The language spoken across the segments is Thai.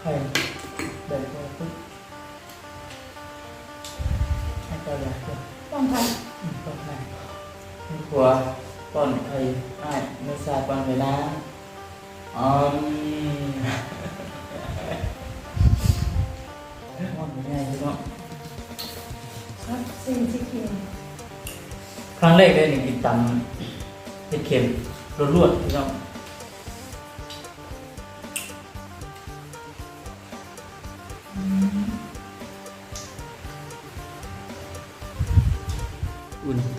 ใครได้พอปุ๊บให้เจ้าอยากเจ้าต้องพันต้องให้มีผัวป้อนไข่อ้ไม่ทราบป้อนเวลาอ๋อป้อนไม่ง่ายพี่น้องครับสิ่งที่กินครั้งแรกได้หนึ่งกินตำเผ็ดเค็มรวดๆพี่น้อง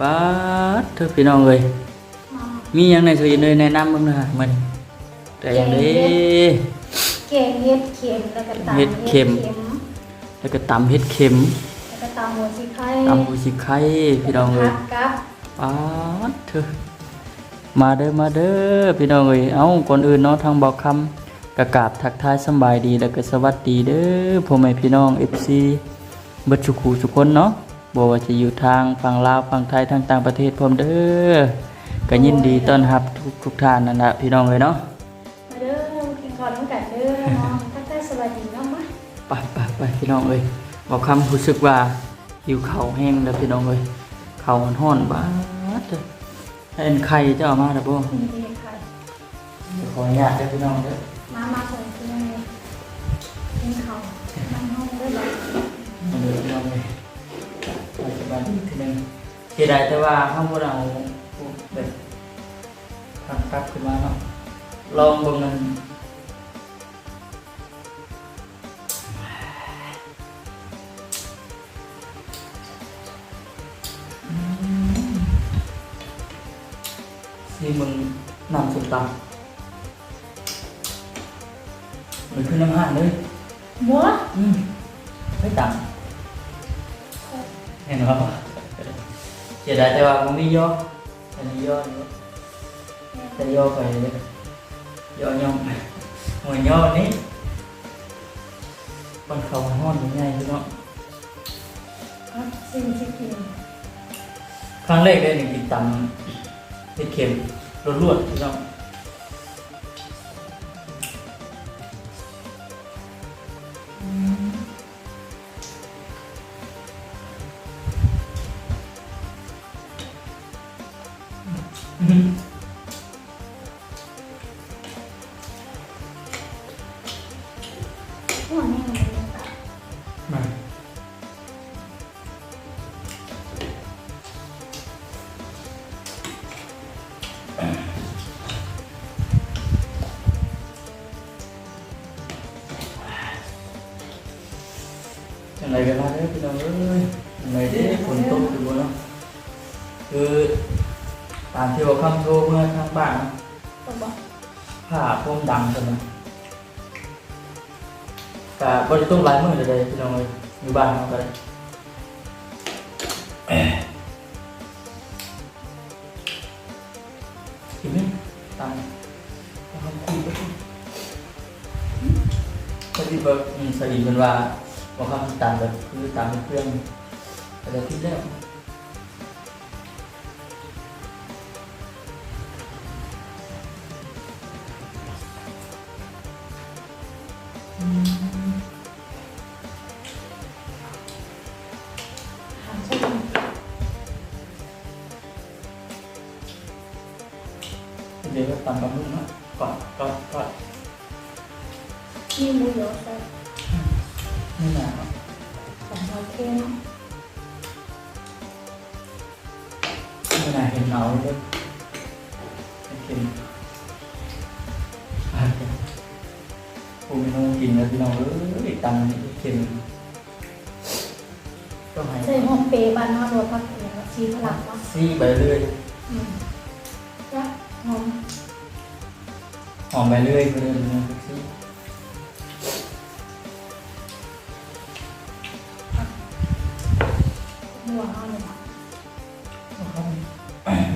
ป๊าดเธอพี่น้องเลยมามีอย่างในสวีเลยแนะนำบ้างนะมันแต่อย่างนี้แกงเห็ดเข็มแล้วก็ตำเห็ดเข็มเห็ดแล้วก็ตำเห็ดเข็มแล้วก็ตำหัวชีไข่ตำบูชิไข่พี่น้องเลยผัดกับป๊าดเธอมาเด้อมาเด้อพี่น้องเอ้ยเอ้าก่อนอื่นเนาะทางบอกคำกะกราบทักทายสำบายดีแล้วก็สวัสดีเด้อพ่อแม่พี่น้อง FC เบิดทุกคู่ทุกคนเนาะ บ่ว่าจะอยู่ทางฝั่งลาวฝั่งไทยทางต่างประเทศพร้อมเด้อก็ยินดีต้อนรับทุกทุกท่านนั่นแหละพี่น้องเอ้ยเนาะมาเด้อกินข้าวน้ำกันเด้อน้องทักทายสวัสดีน้องมะไปไปไปพี่น้องเอ้ยบอกคำรู้สึกว่าหิวข้าวแห้งแล้วพี่น้องเอ้ยข้าวมันร้อนบ้าดเด้อให้อันไข่เจ้าเอามาแล้วบ่กินดีค่ะเดี๋ยวขออนุญาตเด้อพี่น้องเด้อ ไปสบายดีทีหนึงเสียดายแต่ว่าเฮาบ่ได้เอาแบบพักพักขึ้นมาเนาะลองเบิ่งมันอืมสิมึงน้ำส้มตำมันคือน้ำห่านเลยหมัวอืมไม่ต่ำ เห็นป่ะเสียดายแต่ว่ามันไม่ย่ออันนี้ย่อนี่จะย่อไปเลยย่อย่องหัวย่อนี้มันเขาห้อนยังไงพี่น้องครับสิ่งที่กินครั้งแรกได้หนึ่งกินตำเผ็ดเค็มรวดๆพี่น้อง ไรกันมาเด้อพี่น้องเอ้ยจังไรเด้ฝนตกอยู่บ่เนาะคือตามที่ว่าคำโทรเมื่อทางบ้านเนาะก็บอกผ้าพรมดำกันนะแต่บริตุ้งหลายมือเลยพี่น้องเลยอยู่บ้านเราก็ได้กินไหมตามตามคุยก็ได้พอดีแบบอืมสวัสดีเป็นว่า บอกคำตามแบบคือตามเครื่องแต่คิดแล้วอืมถามใช่ไหมเดี๋ยวก็ตามบำรุงนะก่อนก่อนก่อนมีหมูเยอะ ผมไม่ต้องกินแล้วพี่น้องเอ้ยตังค์นี่เค็มต้องให้ใส่หอมเปรย์บ้านนอกรวพักเขียวชีพลังวะซี่ไปเรื่อยอืมจ้ะหอมหอมไปเรื่อยไปเรื่อยนะซี่หัวเอาเลยนะ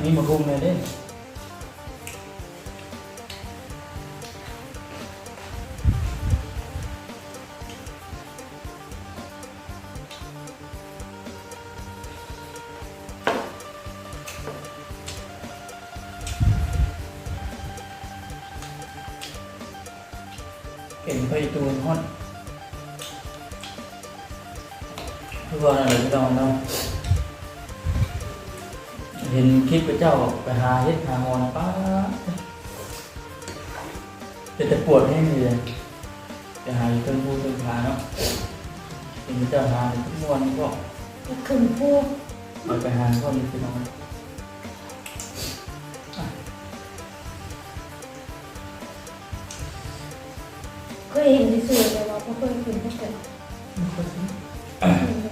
นี่มาคุมเลยเด้ ไปตูนฮอดทุกคนอะไรพี่น้องเนาะเห็นคลิปพระเจ้าไปหาเฮ็ดหาหอนป้าเป็นแต่ปวดให้เลยไปหาอยู่ต้นพูต้นขาเนาะเห็นพระเจ้าหาทุกวันก็จะขึ้นพูเอาไปหาก็มีพี่น้อง เลยว่าเขาเคยขึ้นพูกัน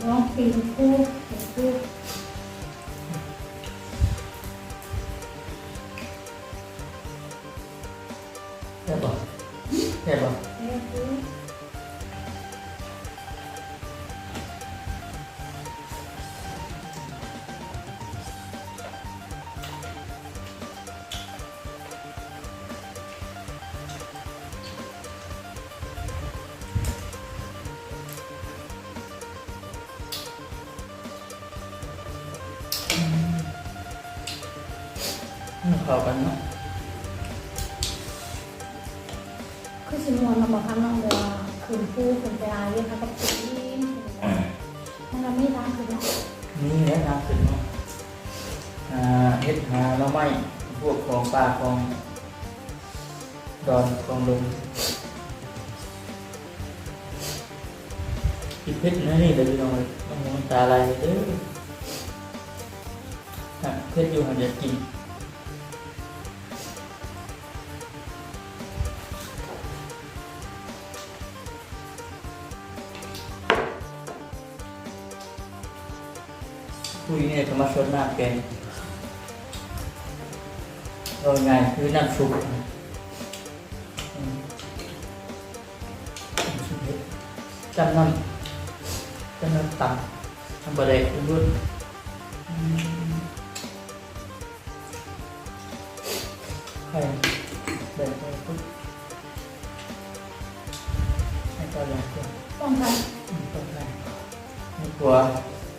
ร้องปีนพูปีนพูแค่บอกแค่บอก ม่พูเข้ากันเนาะคือสิมวนเราบอกข้างนอกเลยว่าขึ้นพูขึ้นไปอาเรียกเขาก็ปีนมันเราไม่รักคือเนาะนี่แหละนะขึ้นเนาะอ่าเฮ็ดหาเราไม่พวกของป่าของดอนของลงคิดเพชรนะนี่เดี๋ยวพี่น้องเลยต้องมองตาอะไรเด้อฮะเพชรอยู่หันจะกิน คุยเนี่ยก็มาชดน้ำแกงเราไงคือน้ำซุปอืมน้ำซุปเผ็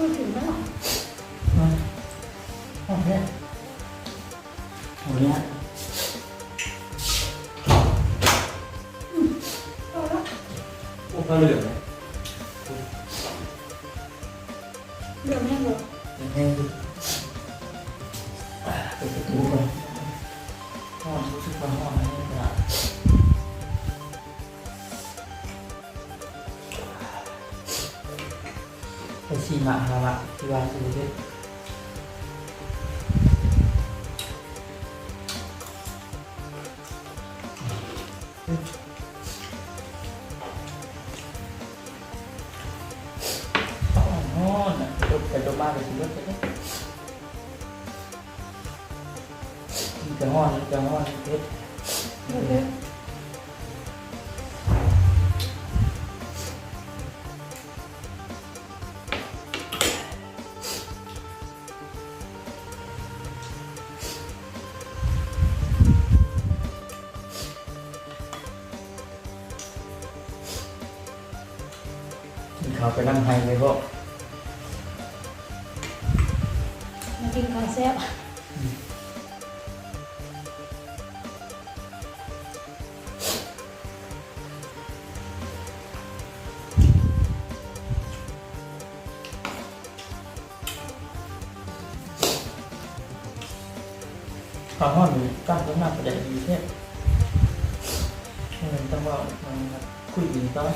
พูดถึงแล้วเหอห้อนห้อนแค่โอ้ยเนี่ย ไปชีมาหาละที่ว่าสุเทพห้อนอะ ตานห้อนตั้งต้นหน้าประเดี๋ดีเทพมันต้องว่ามันคุยดีก็เ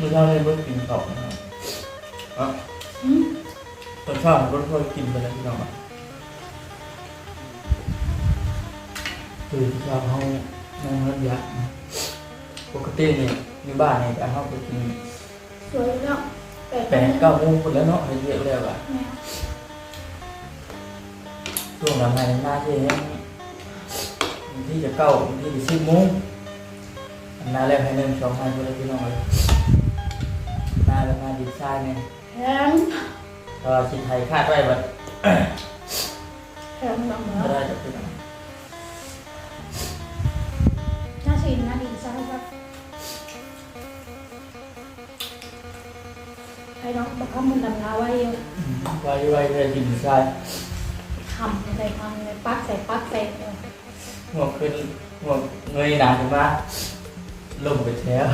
ม่ได้เลยเบิร์ปิงตอบนะ ตอนเช้าบ่ค่อยกินไปแล้วพี่น้องอะคือที่เช้าเฮานั่งรถยักษ์ปกตินี่อยู่บ้านนี่ก็เฮาก็กินสวยแล้วแต่แปดเก้าโมงพุ่นแล้วเนาะให้เยอะแล้วอะแม่ช่วงหลังๆหน้าที่ยังบางที่จะเก้าบางที่จะสิบโมงอันหน้าแรกให้เริ่มสองพันคนละพี่น้องเลยหน้าแล้วหน้าดีไซน์เนี่ยแพง แต่ว่าชิ้นไทยคาดไว้แบบแพงลำเหรอไม่ได้จะเป็นน่าชินน่าดีใช่ครับไอ้น้องบอกว่ามันดำนาไว้อยู่ไว้ไว้เลยดีไซน์ทำใส่ทำเลยปักใส่ปักใส่เออหัวขึ้นหัวเงยหนาขึ้นมาลงไปแถว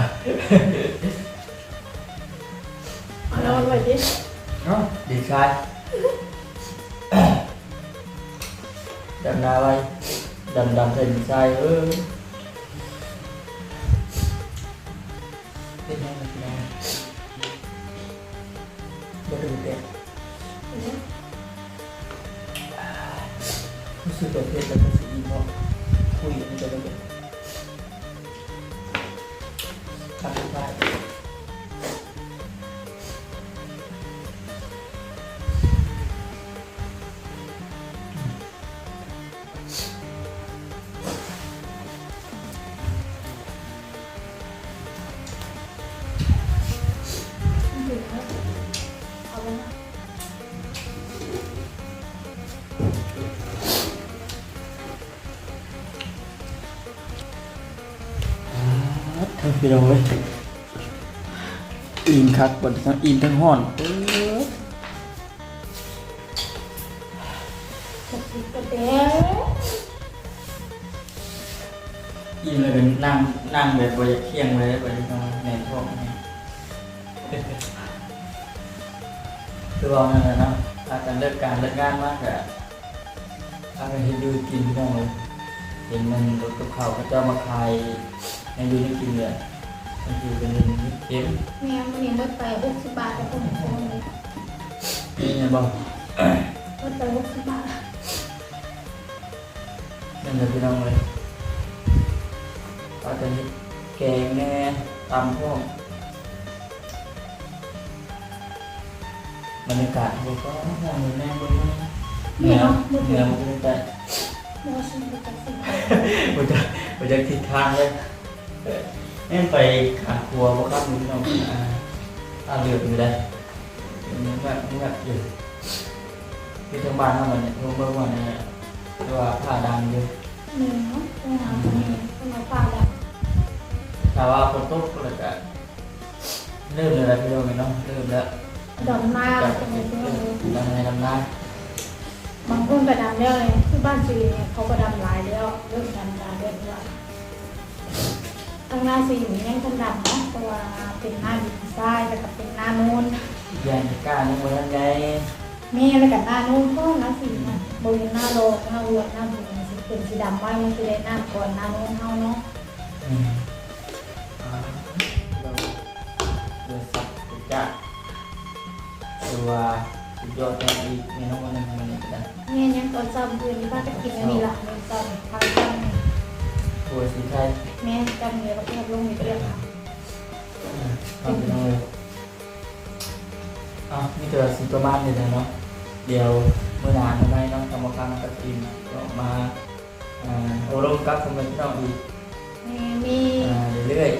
เอานอนไว้ดิเนาะดีไซน์ดำนาไว้ดำดำใส่ดีไซน์เออเป็นไงเป็นไงบ่ถึงเด็กรู้สึกแบบ พี่เราเว้ยอินคักบนทั้งอินทั้งห้อนอินเลยเป็นนั่งนั่งแบบบริเคียงเลยบริการในท้องนี่คือว่านั่นแหละเนาะอาจารย์เลิกการเลิกงานมากแต่อาจารย์เห็นดูกินพี่น้องเลยเห็นมันรถกับเขาวเขาจะเอามาขายในยูนิกินเลย มันคือเป็นเค็มแม่มันยังไม่ไปหกสิบบาทแล้วคนโคนเลยนี่ไงบอกไม่ไปหกสิบบาทนั่นเลยพี่น้องเลยอาจจะมีแกงแน่ตำพวกบรรยากาศมันก็น่าเหมือนแน่บนนั้นเหนือเหนือมันก็จะโมชิมไปจัดสิมันจะมันจะทิศทางเลยเออ แม่งไปขาครัวเพราะข้ามมือพี่น้องอ่าตาเหลือกอยู่ได้มันแบบมันแบบอยู่ที่ทางบ้านทำมันเนี่ยรู้เมื่อวันเนี่ยเรียกว่าผ้าดังอยู่หนึ่งเนาะต้องหาคนนี้ต้องมาฝากแบบถ้าว่าคนตกก็เลยจะเริ่มเลยนะพี่น้องเนาะเริ่มแล้วดอกไม้จากจะมีเริ่เพื่อนมดำในดำน้บางคนก็ดำแล้วเลยที่บ้านซีเนี่ยเขาก็ดำหลายแล้วเริ่มดำตาเรื่อย ด้วยทางหน้าซีอยู่ยังคนดำเนาะเพราะว่าเป็นหน้าดินทรายแล้วก็เป็นหน้านูนำยันกล้ายังไงยังไงแม่แล้วกับหน้านูนก็หน้าสีนะบริเวณหน้าโลกหน้าวัวหน้าบุญสีเป็นสีดำไว้มันจะได้หน้าก่อนหน้านูนเท่าเนาะอืมอ่าเราเดือดสับติดจ้าตัวสุดยอดแตงอีกในน้องวันหนึ่งมันนี่ก็ได้แม่ยังตอนซ้ำคืนป้าจะกินไม่มีหลักเลยตอนทางซ้ำ ตัวสีไทยแม่จำเนื้อประเภทลงมีเรียกค่ะทำไปเลยอะนี่ตัวสีประมาณนี้เลยเนาะเดี๋ยวเมื่อนานไม่น้องกรรมการกับทีมก็มาอ่าโอลงกับคอมเมนต์พี่น้องอีกแม่มีอ่าเรื่อย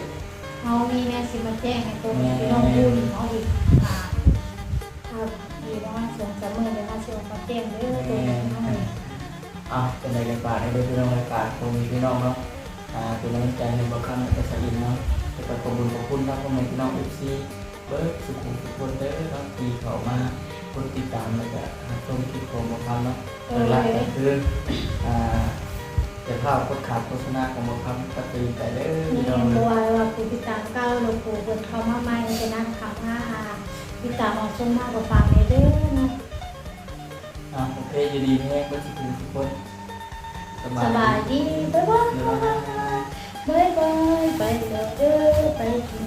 เขามีแม่สิมาแจ้งให้ตัวนี้น้องพูดน้องอีกค่ะถ้ามีประมาณสองสามหมื่นเดี๋ยวมาเชียวมาแจ้งเด้อตัวนี้น้องอีกๆอะเป็นรายการฝากในพี่น้องรายการคงมีพี่น้องเนาะอ่า เป็นกำลังใจในบางครั้งก็สะอินเนาะแต่ก็ขอบคุณขอบคุณนะพ่อแม่พี่น้องเอฟซีเบิร์ดสุขุมทุกคนเด้อเนาะที่เข้ามาคนติดตามแล้วก็ชมคลิปของบางครั้งเนาะเอหลักก็คืออ่าจะภาพโคตรขาดโฆษณาของบางครั้งก็ตีไปเด้อมีพี่น้องตัเนาะวว่าผู้ติดตามเก้าหลวงปู่เปิดเข้ามาใหม่จะนั่งขับหน้าติดตามออกช่วงมากกว่าฟังเลยเด้อนะ อะโอเคยู่ดีแห้งก็สุขุมทุกคน สสบายดีบ๊ายบายเดี๋ยวเราบ๊ายบายไปเด้อไปกิน